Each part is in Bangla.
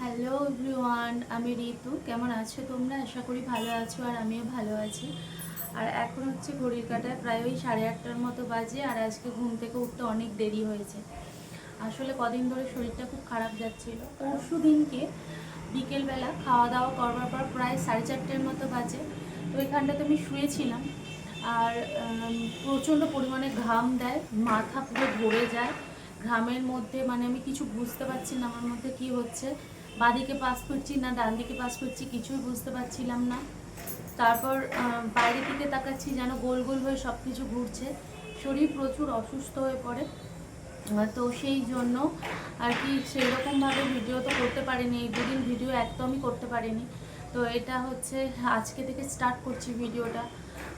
হ্যালো এভরিওয়ান আমি ঋতু। কেমন আছো তোমরা? আশা করি ভালো আছো আর আমিও ভালো আছি। আর এখন হচ্ছে ঘড়ির কাটায় প্রায় ওই সাড়ে আটটার মতো বাজে আর আজকে ঘুম থেকে উঠতে অনেক দেরি হয়েছে। আসলে কদিন ধরে শরীরটা খুব খারাপ যাচ্ছিল। পরশু দিনকে বিকেলবেলা খাওয়া দাওয়া করবার পর প্রায় সাড়ে চারটের মতো বাজে। তো ওইখানটাতে আমি শুয়েছিলাম আর প্রচণ্ড পরিমাণে ঘাম দেয়, মাথা পুরো ধরে যায়। ঘামের মধ্যে মানে আমি কিছু বুঝতে পারছি না আমার মধ্যে কি হচ্ছে। বাদিকে পাস করছি না ডান দিকে পাস করছি, কিছুই বুঝতে পারছিলাম না। তারপর বাইরে থেকে তাকাচ্ছি, যেন গোল গোল হয়ে সব কিছু ঘুরছে। শরীর প্রচুর অসুস্থ হয়ে পড়ে। তো সেই জন্য আর কি সেরকমভাবে ভিডিও তো করতে পারিনি, এই দুদিন ভিডিও একদমই করতে পারিনি। তো এটা হচ্ছে, আজকে থেকে স্টার্ট করছি ভিডিওটা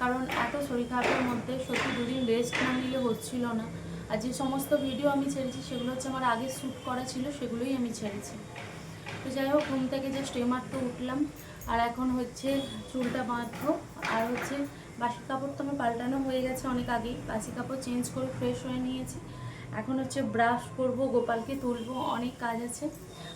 কারণ এত শরীর খারাপের মধ্যে সত্যি দুদিন রেস্ট না নিলে হচ্ছিল না। আর যে সমস্ত ভিডিও আমি ছেড়েছি, সেগুলো হচ্ছে আমার আগে শ্যুট করা ছিল, সেগুলোই আমি ছেড়েছি। তো যাই হোক, ঘুম থেকে জাস্ট এমাত্র উঠলাম। আর এখন হচ্ছে চুলটা বাঁধবো। আর হচ্ছে বাসি কাপড় তো আমার পাল্টানো হয়ে গেছে অনেক আগেই। বাসি কাপড় চেঞ্জ করে ফ্রেশ হয়ে নিয়েছি। এখন হচ্ছে ব্রাশ করব, গোপালকে তুলবো, অনেক কাজ আছে।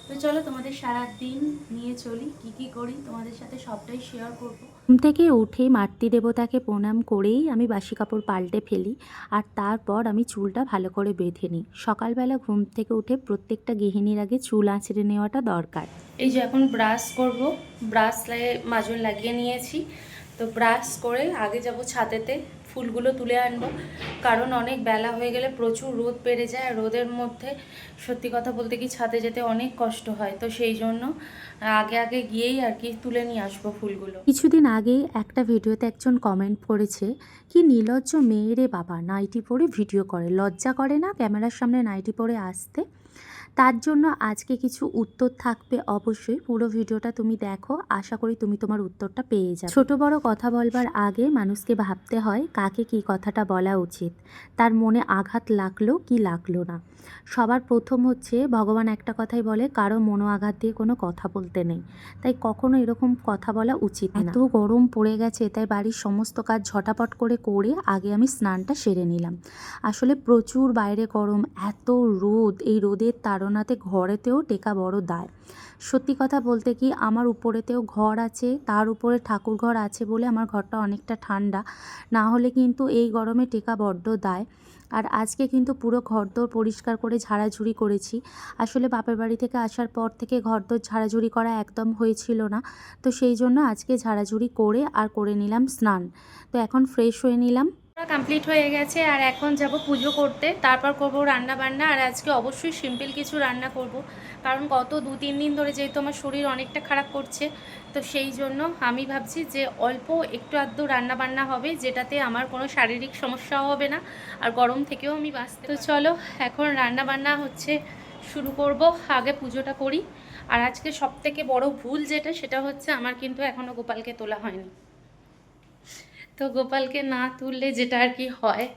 তো চলো তোমাদের সারা দিন নিয়ে চলি, কি কি করি, তোমাদের সাথে সবটাই শেয়ার করব। ঘুম থেকে উঠে মাতৃদেবতাকে প্রণাম করেই আমি বাসি কাপড় পাল্টে ফেলি আর তারপর আমি চুলটা ভালো করে বেঁধে নিই। সকালবেলা ঘুম থেকে উঠে প্রত্যেকটা গৃহিণীর আগে চুল আঁচড়ে নেওয়াটা দরকার। এই যে এখন ব্রাশ করব, ব্রাশ মাজন লাগিয়ে নিয়েছি। তো ব্রাশ করে আগে যাব ছাদেতে ফুলগুলো তুলে আনব। কারণ অনেক বেলা হয়ে গেলে প্রচুর রোদ বেড়ে যায়, আর রোদের মধ্যে সত্যি কথা বলতে কি ছাদে যেতে অনেক কষ্ট হয়। তো সেই জন্য আগে আগে গিয়েই আর কি তুলে নিয়ে আসব ফুলগুলো। কিছুদিন আগেই একটা ভিডিওতে একজন কমেন্ট করেছে কি নির্লজ্জ মেয়েরে বাবা, নাইটি পরে ভিডিও করে। লজ্জা করে না ক্যামেরার সামনে নাইটি পরে আসতে? তার জন্য আজকে কিছু উত্তর থাকবে অবশ্যই। পুরো ভিডিওটা তুমি দেখো। আশা করি তুমি তোমার উত্তরটা পেয়ে যাও ছোট বড় কথা বলবার আগে মানুষকে ভাবতে হয়, কাকে কি কথাটা বলা উচিত। তার মনে আঘাত লাগল কি লাগল না। সবার প্রথম হচ্ছে, ভগবান একটা কথাই বলে, কারও মনো আঘাত দিয়ে কোনো কথা বলতে নেই। তাই কখনো এরকম কথা বলা উচিত এত গরম পড়ে গেছে, তাই বাড়ির সমস্ত কাজ ঝটাপট করে করে আগে আমি স্নানটা সেরে নিলাম। আসলে প্রচুর বাইরে গরম, এত রোদ, এই রোদের তাড়নাতে ঘরেতেও টেকা বড় দায়। সত্যি কথা বলতে কি, আমার উপরেতেও ঘর আছে, তার উপরে ঠাকুর ঘর আছে বলে আমার ঘরটা অনেকটা ঠান্ডা। না হলে কিন্তু এই গরমে টেকা বড্ড দায়। আর আজকে কিন্তু পুরো ঘরদোর পরিষ্কার করে ঝাড়াঝুড়ি করেছি। আসলে বাপের বাড়ি থেকে আসার পর থেকে ঘরদোর ঝাড়াঝুড়ি করা একদম হয়েছিল না। তো সেই জন্য আজকে ঝাড়াঝুড়ি করে আর করে নিলাম স্নান। তো এখন ফ্রেশ হয়ে নিলাম। কমপ্লিট হয়ে গেছে আর এখন যাব পুজো করতে। তারপর করব রান্না বান্না আর আজকে অবশ্যই সিম্পল কিছু রান্না করব। কারণ গত দু, তিন দিন ধরে যেহেতু আমার শরীর অনেকটা খারাপ করছে, তো সেই জন্য আমি ভাবছি যে অল্প একটু আধটু রান্না বান্না হবে, যেটাতে আমার কোনো শারীরিক সমস্যাও হবে না আর গরম থেকেও আমি বাঁচতে তো চলো, এখন রান্না বান্না হচ্ছে শুরু করব, আগে পুজোটা করি। আর আজকে সব থেকে বড় ভুল যেটা, সেটা হচ্ছে আমার কিন্তু এখনও গোপালকে তোলা হয়নি। তো গোপালকে না তুললে যেটা আর কি হয়।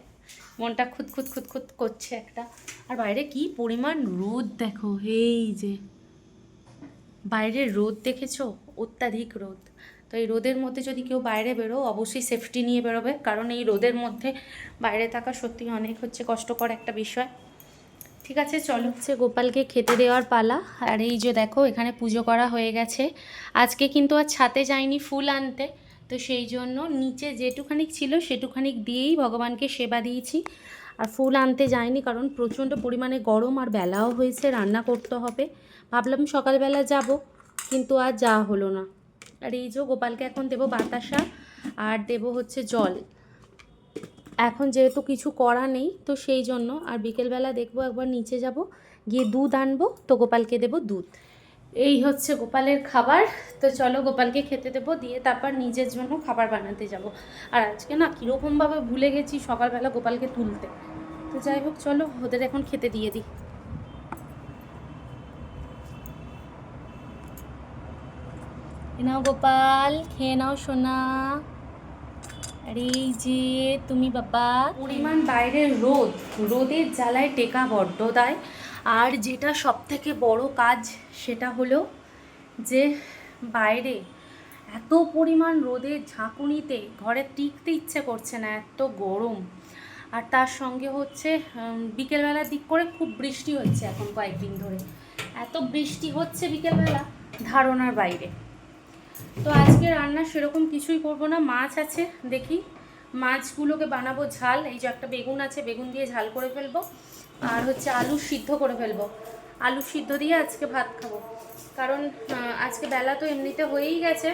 মনটা খুদ খুদ খুদ খুদ করছে একটা। আর বাইরে কি পরিমাণ রোদ দেখো এই যে। বাইরে রোদ দেখেছ? অত্যাধিক রোদ। তো এই রোদের মধ্যে যদি কেউ বাইরে বেরো অবশ্যই সেফটি নিয়ে বেরোবে। কারণ এই রোদের মধ্যে বাইরে থাকা সত্যি অনেক হচ্ছে কষ্টকর একটা বিষয়। ঠিক আছে চলো। হচ্ছে গোপালকে খেতে দেওয়ার পালা। আর এই যে দেখো এখানে পুজো করা হয়ে গেছে। আজকে কিন্তু আর ছাতে যাইনি ফুল আনতে। তো সেই জন্য নিচে যেটুখানি ছিল সেটুখানি দিয়েই ভগবানকে সেবা দিয়েছি। আর ফুল আনতে যাইনি কারণ প্রচণ্ড পরিমাণে গরম আর বেলাও হয়েছে, রান্না করতে হবে। ভাবলাম সকালবেলা যাব, কিন্তু আর যাওয়া হলো না। আর এই যে গোপালকে এখন দেবো বাতাসা আর দেবো হচ্ছে জল। এখন যেহেতু কিছু করা নেই, তো সেই জন্য আর বিকেলবেলা দেখব একবার নিচে যাব, গিয়ে দুধ আনব, তো গোপালকে দেবো দুধ। এই হচ্ছে গোপালের খাবার। তো চলো গোপালকে খেতে দেবো, দিয়ে তারপর নিজের জন্য খাবার বানাতে যাব। আর আজকে না কীরকমভাবে ভুলে গেছি সকালবেলা গোপালকে তুলতে। তো যাই হোক, চলো ওদের এখন খেতে দিয়ে দিই। নাও গোপাল, খেয়ে নাও সোনা। আরে এই যে, তুমি বাবা। পরিমাণ বাইরের রোদ। রোদের জ্বালায় টেকা বড্ড দেয়। আর যেটা সব থেকে বড় কাজ, সেটা হলো যে বাইরে এত পরিমাণ রোদের ঝাঁকুনিতে ঘরে টিকতে ইচ্ছে করছে না, এত গরম। আর তার সঙ্গে হচ্ছে বিকেলবেলার দিক করে খুব বৃষ্টি হচ্ছে এখন কয়েকদিন ধরে। এত বৃষ্টি হচ্ছে বিকেলবেলা, ধারণার বাইরে। তো আজকে রান্না সেরকম কিছুই করব না। মাছ আছে, দেখি। মাছগুলোকে বানাবো ঝাল। এই যে একটা বেগুন আছে, বেগুন দিয়ে ঝাল করে ফেলব। আর হচ্ছে আলু সিদ্ধ করে ফেলব। আলু সিদ্ধ দিয়ে আজকে ভাত খাব। কারণ আজকে বেলা তো এমনিতে হয়েই গেছে।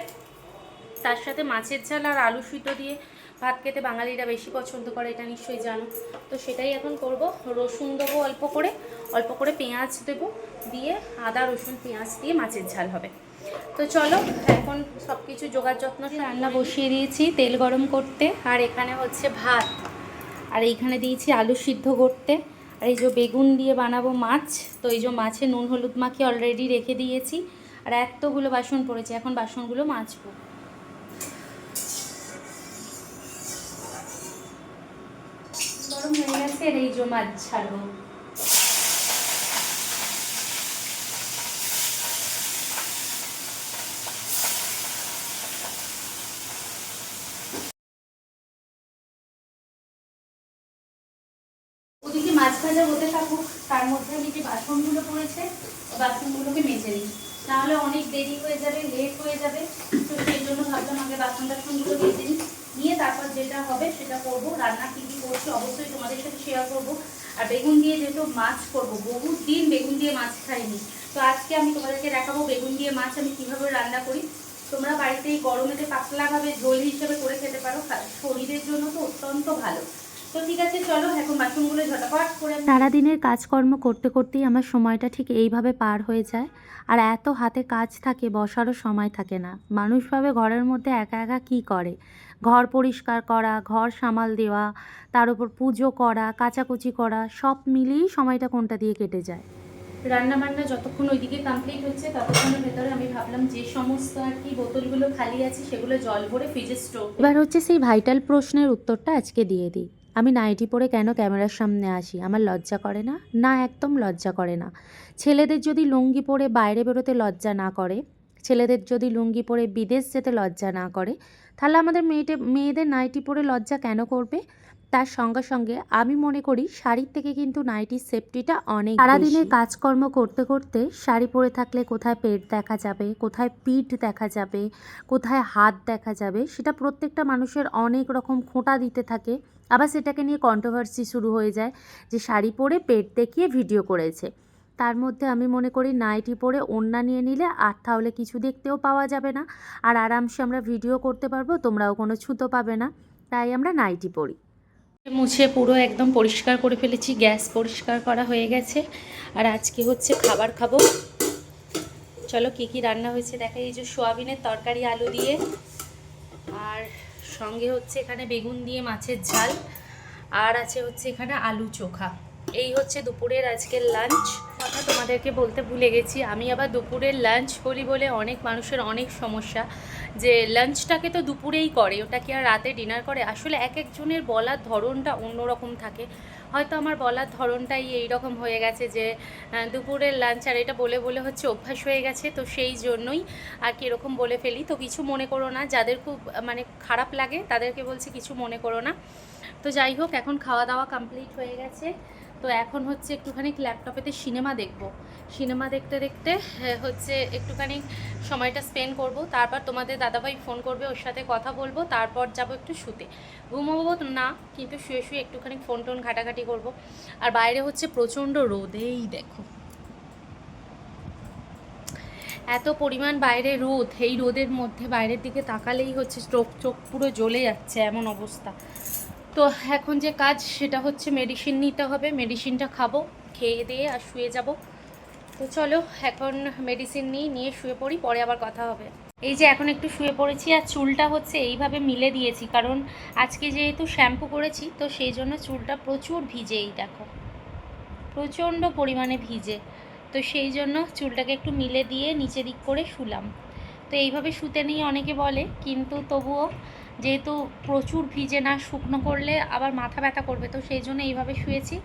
তার সাথে মাছের ঝাল আর আলু সিদ্ধ দিয়ে ভাত খেতে বাঙালিরা বেশি পছন্দ করে, এটা নিশ্চয়ই জানো। তো সেটাই এখন করব। রসুন দেবো অল্প করে। অল্প করে পেঁয়াজ দেবো। দিয়ে আদা, রসুন, পেঁয়াজ দিয়ে মাছের ঝাল হবে। তো চলো, এখন সব কিছু যোগার যত্ন রান্না বসিয়ে দিয়েছি, তেল গরম করতে। আর এখানে হচ্ছে ভাত। আর এইখানে দিয়েছি আলু সিদ্ধ করতে। আর এই যে বেগুন দিয়ে বানাবো মাছ, তো এই যে মাছে নুন, হলুদ মাখিয়ে অলরেডি রেখে দিয়েছি। আর এতগুলো বাসন পড়েছে, এখন বাসনগুলো মাজবো। গরম হয়ে গেছে, আর এই যে মাছ ছাড়বো ওদিকে মাছ ভাজা হতে থাকুক, তার মধ্যে আমি যে বাসনগুলো পড়েছে বাসনগুলোকে মেজে নিই। নাহলে অনেক দেরি হয়ে যাবে লেট হয়ে যাবে। তো সেই জন্য ভাবলাম আগে বাসন টাসনগুলো মেজে নিই। নিয়ে তারপর যেটা হবে সেটা করব। রান্না কী কী করছি অবশ্যই তোমাদের সাথে শেয়ার করব। আর বেগুন দিয়ে যেহেতু মাছ করব, বহুত দিন বেগুন দিয়ে মাছ খাইনি। তো আজকে আমি তোমাদেরকে দেখাবো বেগুন দিয়ে মাছ আমি কীভাবে রান্না করি। তোমরা বাড়িতে এই গরমেতে পাতলাভাবে ঝোল হিসেবে করে খেতে পারো। শরীরের জন্য তো অত্যন্ত ভালো। তো ঠিক আছে চলো এখন বাসনগুলো ঝটাপট করে সারাদিনের কাজকর্ম করতে করতেই আমার সময়টা ঠিক এইভাবে পার হয়ে যায়। আর এত হাতে কাজ থাকে বসারও সময় থাকে না। মানুষ ভাবে ঘরের মধ্যে একা একা কী করে? ঘর পরিষ্কার করা ঘর সামাল দেওয়া তার উপর পুজো করা কাচাকুচি করা সব মিলিয়েই সময়টা কোনটা দিয়ে কেটে যায়। রান্না বান্না যতক্ষণ ওইদিকে কমপ্লিট হচ্ছে ততক্ষণের ভেতরে আমি ভাবলাম যে সমস্ত আর কি বোতলগুলো খালি আছে সেগুলো জল ভরে ফ্রিজে স্টোর এবার হচ্ছে সেই ভাইটাল প্রশ্নের উত্তরটা আজকে দিয়ে দিই। আমি নাইটি পরে কেন ক্যামেরার সামনে আসি? আমার লজ্জা করে না? না, একদম লজ্জা করে না। ছেলেদের যদি লুঙ্গি পরে বাইরে বেরোতে লজ্জা না করে, ছেলেদের যদি লুঙ্গি পরে বিদেশ যেতে লজ্জা না করে, তাহলে আমাদের মেয়েটে মেয়েদের নাইটি পরে লজ্জা কেন করবে? তার সঙ্গে সঙ্গে আমি মনে করি শাড়ির থেকে কিন্তু নাইটির সেফটিটা অনেক সারাদিনের কাজকর্ম করতে করতে শাড়ি পরে থাকলে কোথায় পেট দেখা যাবে কোথায় পিঠ দেখা যাবে কোথায় হাত দেখা যাবে সেটা প্রত্যেকটা মানুষের অনেক রকম খোঁটা দিতে থাকে। আবার সেটাকে নিয়ে কন্ট্রোভার্সি শুরু হয়ে যায় যে শাড়ি পরে পেট দেখিয়ে ভিডিও করেছে। তার মধ্যে আমি মনে করি নাইটি পরে ওড়না নিয়ে নিলে আর তাহলে কিছু দেখতেও পাওয়া যাবে না। আর আরামসে আমরা ভিডিও করতে পারব তোমরাও কোনো ছুতো পাবে না। তাই আমরা নাইটি পরি। মুছে পুরো একদম পরিষ্কার করে ফেলেছি, গ্যাস পরিষ্কার করা হয়ে গেছে। আর আজকে হচ্ছে খাবার খাব। চলো কি কি রান্না হয়েছে দেখা এই যে সোয়াবিনের তরকারি, আলু দিয়ে। আর সঙ্গে হচ্ছে এখানে বেগুন দিয়ে মাছের ঝাল। আর আছে হচ্ছে এখানে আলু চোখা। এই হচ্ছে দুপুরের আজকের লাঞ্চ কথা তোমাদেরকে বলতে ভুলে গেছি, আমি আবার দুপুরের লাঞ্চ বলি বলে অনেক মানুষের অনেক সমস্যা। যে লাঞ্চটাকে তো দুপুরেই করে, ওটা কি আর রাতে ডিনার করে? আসলে এক একজনের বলার ধরনটা অন্যরকম থাকে। হয়তো আমার বলার ধরনটাই এই রকম হয়ে গেছে যে দুপুরের লাঞ্চ আর এটা বলে বলে হচ্ছে অভ্যাস হয়ে গেছে, তো সেই জন্যই আর কি এরকম বলে ফেলি। তো কিছু মনে করো না, যাদের খুব মানে খারাপ লাগে তাদেরকে বলছি কিছু মনে করো না। তো যাই হোক, এখন খাওয়া দাওয়া কমপ্লিট হয়ে গেছে। তো এখন হচ্ছে একটুখানি ল্যাপটপেতে সিনেমা দেখব। সিনেমা দেখতে দেখতে হচ্ছে একটুখানি সময়টা স্পেন্ড করব। তারপর তোমাদের দাদাভাই ফোন করবে, ওর সাথে কথা বলব, তারপর যাব একটু শুতে। ঘুমোবো না, কিন্তু শুয়ে শুয়ে একটুখানি ফোন টোন ঘাটাঘাটি করব। আর বাইরে হচ্ছে প্রচণ্ড রোদেই দেখো। এত পরিমাণ বাইরে রোদ, এই রোদের মধ্যে বাইরের দিকে তাকালেই হচ্ছে চোখ চোখ পুরো জ্বলে যাচ্ছে এমন অবস্থা। তো এখন যে কাজ, সেটা হচ্ছে মেডিসিন নিতে হবে। মেডিসিনটা খাব, খেয়ে দিয়ে আর শুয়ে যাব। তো চলো, এখন মেডিসিন নিই, নিয়ে শুয়ে পড়ি, পরে আবার কথা হবে। এই যে এখন একটু শুয়ে পড়েছি আর চুলটা হচ্ছে এইভাবে মিলে দিয়েছি, কারণ আজকে যেহেতু শ্যাম্পু করেছি, তো সেই জন্য চুলটা প্রচুর ভিজে এই দেখো। প্রচণ্ড পরিমাণে ভিজে। তো সেই জন্য চুলটাকে একটু মিলে দিয়ে নিচে দিক করে শুলাম। তো এইভাবে শুতে নিয়ে অনেকে বলে, কিন্তু তবুও যেহেতু প্রচুর ভিজে না শুকনো করলে আবার মাথা ব্যথা করবে তো সেই জন্য এইভাবে শুয়েছি।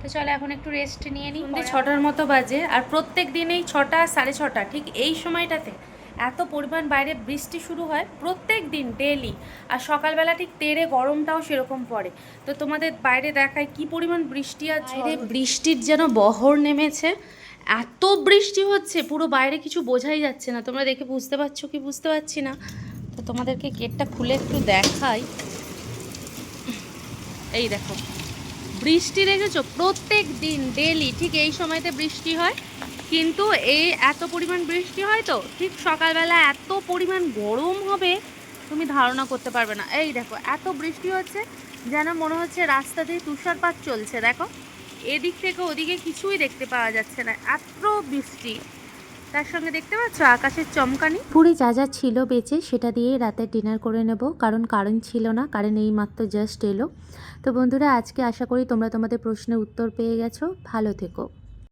তো চলো এখন একটু রেস্ট নিয়ে নিই। সন্ধ্যে ছটার মতো বাজে আর প্রত্যেক দিন এই ছটা সাড়ে ছটা ঠিক এই সময়টাতে এত পরিমাণ বাইরে বৃষ্টি শুরু হয় প্রত্যেক দিন ডেলি আর সকালবেলা ঠিক তেড়ে গরমটাও সেরকম পড়ে। তো তোমাদের বাইরে দেখায় কি পরিমাণ বৃষ্টি আর বাইরে বৃষ্টির যেন বহর নেমেছে এত বৃষ্টি হচ্ছে পুরো বাইরে কিছু বোঝাই যাচ্ছে না। তোমরা দেখে বুঝতে পারছ কি বুঝতে পারছি না। তো তোমাদেরকে গেটটা খুলে একটু দেখাই। এই দেখো, বৃষ্টি দেখেছ? প্রত্যেক দিন ডেলি ঠিক এই সময়তে বৃষ্টি হয়, কিন্তু এই এত পরিমাণ বৃষ্টি হয় তো, ঠিক সকালবেলা এত পরিমাণ গরম হবে, তুমি ধারণা করতে পারবে না। এই দেখো, এত বৃষ্টি হচ্ছে, যেন মনে হচ্ছে রাস্তা দিয়ে তুষারপাত চলছে। দেখো, এদিক থেকে ওদিকে কিছুই দেখতে পাওয়া যাচ্ছে না, এত বৃষ্টি। তার সঙ্গে দেখতে পাচ্ছ আকাশের চমকানি? পুরী যা যা ছিল বেঁচে সেটা দিয়ে রাতে ডিনার করে নেব, কারণ কারণ ছিল না কারেন্ট এই মাত্র জাস্ট এলো। তো বন্ধুরা, আজকে আশা করি তোমরা তোমাদের প্রশ্নের উত্তর পেয়ে গেছো। ভালো থেকো।